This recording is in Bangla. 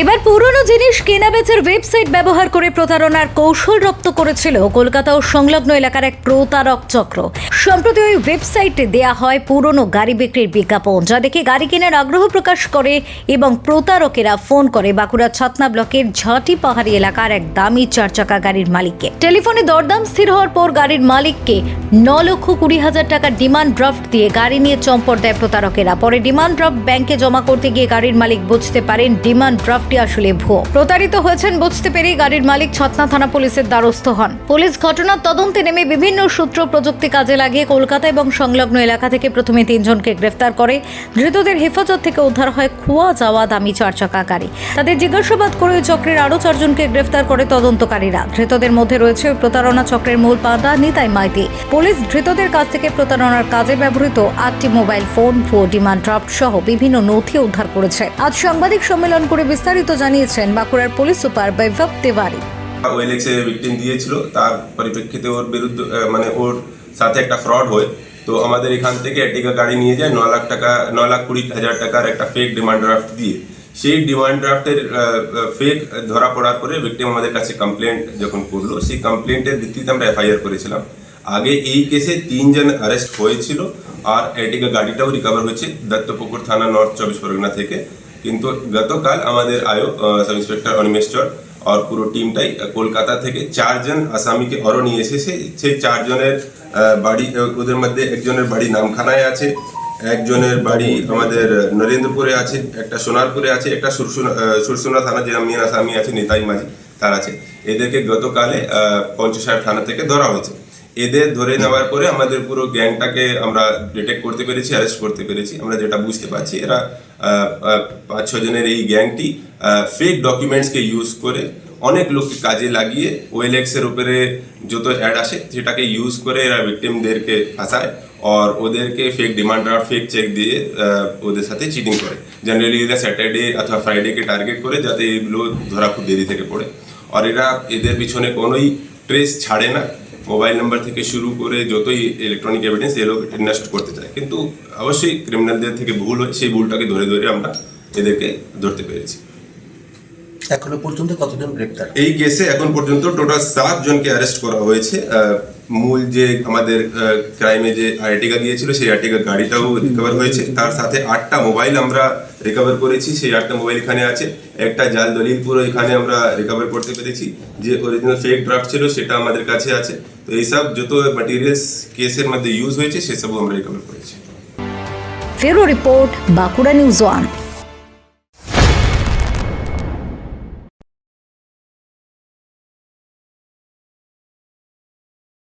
এবার পুরনো জিনিস কেনাবেচার ওয়েবসাইট ব্যবহার করে প্রতারণার কৌশল রপ্ত করেছিল কলকাতা ও সংলগ্ন এলাকার এক প্রতারক চক্র। সম্প্রতি ওই ওয়েবসাইটে দেয়া হয় পুরনো গাড়ি বিক্রির বিজ্ঞাপন, যা দেখে গাড়ি কেনার আগ্রহ প্রকাশ করে এবং প্রতারকেরা ফোন করে বাঁকুড়া ছাতনা ব্লকের ঝাঁটি পাহাড়ি এলাকার এক দামি চার চাকা গাড়ির মালিককে। টেলিফোনে দরদাম স্থির হওয়ার পর গাড়ির মালিককে ন লক্ষ কুড়ি হাজার টাকার ডিমান্ড ড্রাফট দিয়ে গাড়ি নিয়ে চম্পট দেয় প্রতারকেরা। পরে ডিমান্ড ড্রাফট ব্যাংকে জমা করতে গিয়ে গাড়ির মালিক বুঝতে পারেন ডিমান্ড ড্রাফটটি আসলে ভুয়ো। প্রতারিত হয়েছেন বুঝতে পেরেই গাড়ির মালিক ছতনা থানা পুলিশের দ্বারস্থ হন। পুলিশ ঘটনার তদন্তে নেমে বিভিন্ন সূত্র প্রযুক্তি কাজে লাগিয়ে কলকাতা এবং সংলগ্ন এলাকা থেকে প্রথমে তিনজনকে গ্রেফতার করে, ধৃতদের হেফাজত থেকে উদ্ধার হয় খোয়া যাওয়া দামি চার চাকা গাড়ি। তাদের জিজ্ঞাসাবাদ করে ওই চক্রের আরও চারজনকে গ্রেফতার করে তদন্তকারীরা। ধৃতদের মধ্যে রয়েছে প্রতারণা চক্রের মূল পাদা নিতাই মাইতি। পুলিশ ধৃতদের কাছ থেকে প্রতারণার কাজে ব্যবহৃত আটটি mobile phone, four demand draft সহ বিভিন্ন নথি উদ্ধার করেছে। আজ সাংবাদিক সম্মেলন করে বিস্তারিত জানিয়েছেন বাঁকুড়ার পুলিশ সুপার বৈভব তিওয়ারি। ওয়েলেক্সে ভিকটিম দিয়েছিল, তার পরিপ্রেক্ষিতে ওর বিরুদ্ধে মানে ওর সাথে একটা ফ্রড হয়। তো আমাদের এখান থেকে এটিকা গাড়ি নিয়ে যায়, ন লাখ টাকা, ন লাখ কুড়ি হাজার টাকার একটা ফেক ডিমান্ড ড্রাফট দিয়ে। সেই ডিমান্ড ড্রাফটের ফেক ধরা পড়ার পরে ভিকটিম আমাদের কাছে কমপ্লেন্ট যখন করল, সেই কমপ্লেন্টের ভিত্তিতে আমরা এফআইআর করেছিলাম। আগে এই কেসে তিনজন অ্যারেস্ট হয়েছিল, আর এটিকা গাড়িটাও রিকভার হয়েছে দত্তপুকুর থানা নর্থ চব্বিশ পরগনা থেকে। কিন্তু গতকাল আমাদের আয়ো সাব ইন্সপেক্টর অনিমেশ্বর আর পুরো টিমটাই কলকাতা থেকে চারজন আসামিকে আরও নিয়ে এসেছে। সেই চারজনের বাড়ি ওদের মধ্যে একজনের বাড়ি নামখানায় আছে একজনের বাড়ি আমাদের নরেন্দ্রপুরে আছে একটা সোনারপুরে আছে একটা সুরসুনা থানা যেটা মেন আসামি আছে নেতাই মাঝি তার আছে। এদেরকে গতকালে আহ, পঞ্চশার থানা থেকে ধরা হয়েছে। এদের ধরে নেওয়ার পরে আমাদের পুরো গ্যাংটাকে আমরা ডিটেক্ট করতে পেরেছি অ্যারেস্ট করতে পেরেছি। আমরা যেটা বুঝতে পারছি, এরা পাঁচ, ছ জনের এই গ্যাংটি ফেক ডকুমেন্টসকে ইউজ করে অনেক লোককে কাজে লাগিয়ে ওয়েলেক্সের উপরে যত অ্যাড আসে, সেটাকে ইউজ করে এরা ভিকটিমদেরকে ফাঁসায় আর ওদেরকে ফেক ডিমান্ড আর ফেক চেক দিয়ে ওদের সাথে চিটিং করে। জেনারেলি এরা স্যাটারডে অথবা ফ্রাইডেকে টার্গেট করে যাতে এগুলো ধরা খুব দেরি থেকে পড়ে। আর এরা এদের পিছনে কোনোই ট্রেস ছাড়ে না। মোবাইল নাম্বার থেকে শুরু করে যতই ইলেকট্রনিক এভিডেন্স এগুলো ইনভেস্ট করতে চায়। কিন্তু অবশ্যই ক্রিমিনালদের থেকে ভুল হয় সেই ভুলটাকে ধরে ধরে আমরা এদেরকে ধরতে পেরেছি। এখনও পর্যন্ত কতজন গ্রেপ্তার? এই কেসে এখন পর্যন্ত টোটাল সাত জনকে অ্যারেস্ট করা হয়েছে। মূল যে আমাদের ক্রাইমে যে আর্টিকা গিয়েছিল সেই আর্টিকা গাড়িটাও রিকভার হয়েছে। তার সাথে আটটা মোবাইল আমরা রিকভার করেছি, সেই একটা মোবাইল এখানে আছে। একটা জাল দলিল পুরো এখানে আমরা রিকভার করতে পেরেছি। যে অরিজিনাল ফেক ড্রাফট ছিল, সেটা আমাদের কাছে আছে। তো এইসব যত ম্যাটেরিয়ালস কেসের মধ্যে ইউজ হয়েছে, সেসবও আমরা রিকভার করেছি। ফেরো রিপোর্ট, বাঁকুড়া নিউজ ওয়ান।